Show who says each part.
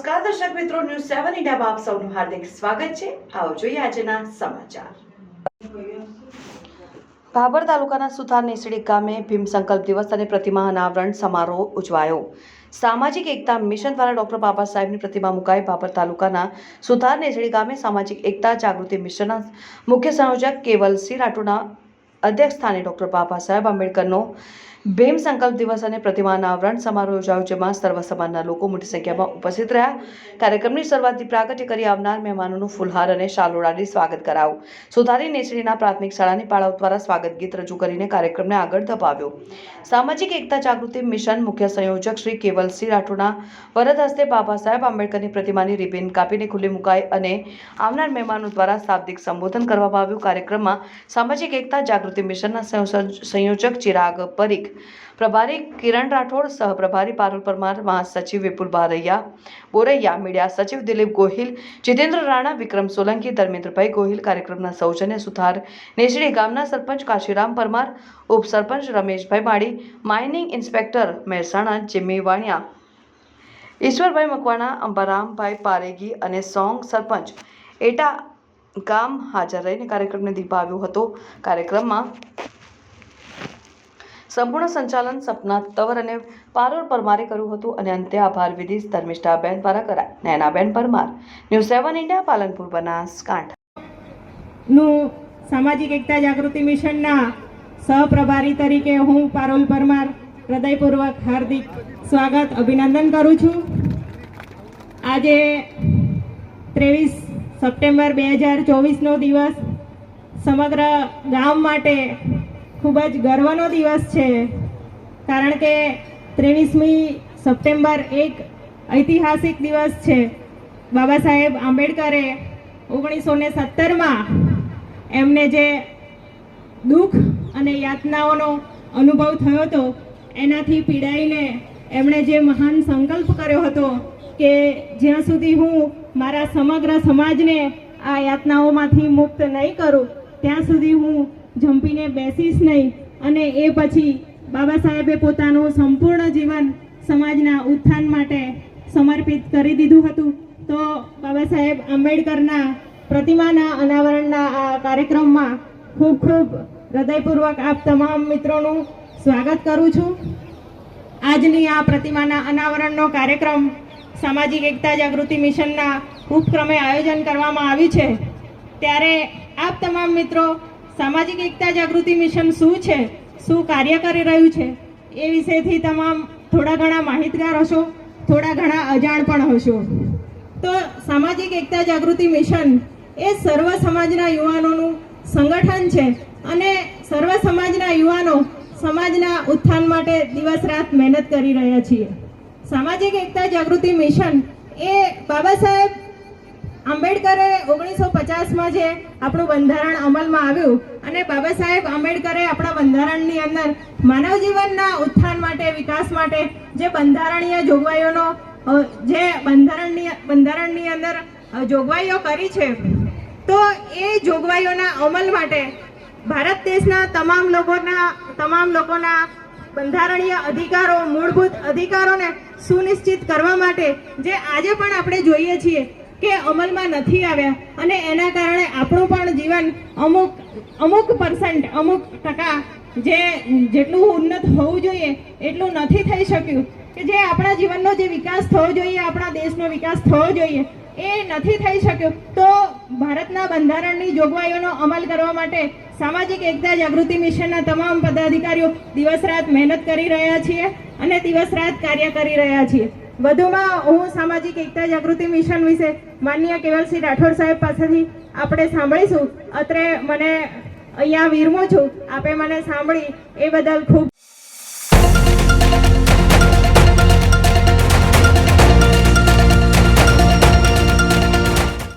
Speaker 1: દર્શક મિત્રો, ન્યૂઝ સેવન ઇન્ડિયામાં આપ સૌનું હાર્દિક સ્વાગત છે. આવો જોઈએ આજના સમાચાર. ભાભર તાલુકાના સુથાર નેસડી ગામે ભીમ સંકલ્પ દિવસ અને પ્રતિમા અનાવરણ સમારોહ ઉજવાયો. સામાજિક એકતા મિશન દ્વારા ડોક્ટર બાબા સાહેબની પ્રતિમા મુકાઈ ભાભર તાલુકાના સુથાર નેસડી ગામે સામાજિક એકતા જાગૃતિ મિશનના મુખ્ય સંયોજક કેવલસિંહ રાઠોડના અધ્યક્ષ સ્થાને ડોક્ટર બાબા સાહેબ આંબેડકરનો ભીમ સંકલ્પ દિવસ અને પ્રતિમા અનાવરણ સમારોહ યોજાયો, જેમાં સર્વ સમાજના લોકો મોટી સંખ્યામાં ઉપસ્થિત રહ્યા. કાર્યક્રમની શરૂઆતથી પ્રાગટ્ય કરી આવનાર મહેમાનોનું ફુલહાર અને શાલ સ્વાગત કરાવું સુધારી નેસડીના પ્રાથમિક શાળાની પાળાઓ દ્વારા સ્વાગત ગીત રજૂ કરીને કાર્યક્રમને આગળ ધપાવ્યો. સામાજિક એકતા જાગૃતિ મિશન મુખ્ય સંયોજક શ્રી કેવલસિંહ રાઠોડના વરદ હસ્તે બાબા સાહેબ આંબેડકરની પ્રતિમાની રિબિન કાપીને ખુલ્લી મુકાઈ અને આવનાર મહેમાનો દ્વારા શાબ્દિક સંબોધન કરવામાં આવ્યું. કાર્યક્રમમાં સામાજિક એકતા જાગૃતિ મિશનના સંયોજક ચિરાગ પરીખ પ્રભારી કિરણ રાઠોડ સહપ્રભારી પારુલ પરમાર, મહાસચિવ વિપુલ બારૈયા બોરૈયા, મીડિયા સચિવ દિલીપ ગોહિલ, જીતેન્દ્ર રાણા, વિક્રમ સોલંકી, ધર્મેન્દ્રભાઈ ગોહિલ કાર્યક્રમના સૌજન્ય સુથાર નેસડી ગામના સરપંચ Kashiram Parmar, ઉપસરપંચ Rameshbhai Mali, mining inspector Mehsana Jimmy Vaniya, Ishwarbhai Makwana, Ambarambhai Paregi અને સોંગ સરપંચ એટા ગામ હાજર રહીને કાર્યક્રમને દીપાવ્યો હતો. કાર્યક્રમમાં સંપૂર્ણ સંચાલન સપના તવર અને પારોલ પરમારે કર્યું હતું અને અંતે આભાર વિધિ ધર્મિષ્ઠાબેન દ્વારા કરાય. Nayanaben Parmar, news seven India, Palanpur Banaskantha
Speaker 2: નું સામાજિક એકતા જાગૃતિ મિશનના સહપ્રભારી તરીકે હું પારોલ પરમાર હૃદયપૂર્વક હાર્દિક સ્વાગત, અભિનંદન કરું છું. આજે ત્રેવીસ સપ્ટેમ્બર બે હજાર ચોવીસનો દિવસ સમગ્ર ગામ માટે ખૂબ જ ગર્વનો દિવસ છે. કારણ કે ત્રેવીસમી સપ્ટેમ્બર એક ઐતિહાસિક દિવસ છે. બાબા સાહેબ આંબેડકરે ઓગણીસો ને સત્તરમાં એમને જે દુઃખ અને યાતનાઓનો અનુભવ થયો હતો, એનાથી પીડાઈને એમણે જે મહાન સંકલ્પ કર્યો હતો કે જ્યાં સુધી હું મારા સમગ્ર સમાજને આ યાતનાઓમાંથી મુક્ત નહીં કરું, ત્યાં સુધી હું જંપીને બેસીશ નહીં અને એ પછી બાબા સાહેબે પોતાનું સંપૂર્ણ જીવન સમાજના ઉત્થાન માટે સમર્પિત કરી દીધું હતું. તો બાબા સાહેબ આંબેડકરના પ્રતિમાના અનાવરણના આ કાર્યક્રમમાં ખૂબ ખૂબ હૃદયપૂર્વક આપ તમામ મિત્રોનું સ્વાગત કરું છું. આજની આ પ્રતિમાના અનાવરણનો કાર્યક્રમ સામાજિક એકતા જાગૃતિ મિશનના ઉપક્રમે આયોજન કરવામાં આવ્યું છે. ત્યારે આપ તમામ મિત્રો સામાજિક એકતા જાગૃતિ મિશન શું છે? શું કાર્ય કરી રહ્યું છે? એ વિશેથી તમામ થોડા ઘણા માહિતગાર હશો, થોડા ઘણા અજાણ પણ હશો. તો સામાજિક એકતા જાગૃતિ મિશન એ સર્વ સમાજના યુવાનોનું સંગઠન છે અને સર્વ સમાજના યુવાનો સમાજના ઉત્થાન માટે દિવસ રાત મહેનત કરી રહ્યા છીએ. સામાજિક એકતા જાગૃતિ મિશન એ બાબા સાહેબ આંબેડકરે ઓગણીસો પચાસમાં જે આપણું બંધારણ અમલમાં આવ્યું, અને બાબા સાહેબ આંબેડકરે આપણા બંધારણની અંદર માનવ જીવનના ઉત્થાન માટે, વિકાસ માટે જે બંધારણીય જોગવાઈઓનો જે બંધારણની બંધારણની અંદર જોગવાઈઓ કરી છે, તો એ જોગવાઈઓના અમલ માટે ભારત દેશના તમામ લોકોના તમામ લોકોના બંધારણીય અધિકારો, મૂળભૂત અધિકારોને સુનિશ્ચિત કરવા માટે જે આજે પણ આપણે જોઈએ છીએ કે અમલમાં નથી આવ્યા અને એના કારણે આપણું પણ જીવન અમુક અમુક પર્સન્ટ અમુક ટકા જે જેટલું ઉન્નત હોવું જોઈએ એટલું નથી થઈ શક્યું. કે જે આપણા જીવનનો જે વિકાસ થવો જોઈએ, આપણા દેશનો વિકાસ થવો જોઈએ, એ નથી થઈ શક્યો. તો ભારતના બંધારણની જોગવાઈઓનો અમલ કરવા માટે સામાજિક એકતા જાગૃતિ મિશનના તમામ પદાધિકારીઓ દિવસ રાત મહેનત કરી રહ્યા છીએ અને દિવસ રાત કાર્ય કરી રહ્યા છીએ. વધુમાં હું સામાજિક એકતા જાગૃતિ મિશન વિશે માનનીય કેવલસિંહ રાઠોડ સાહેબ પાસેથી આપણે સાંભળીશું. અત્રે મને અહીંયા વિરમું છું. આપે મને સાંભળી. એ બદલ ખૂબ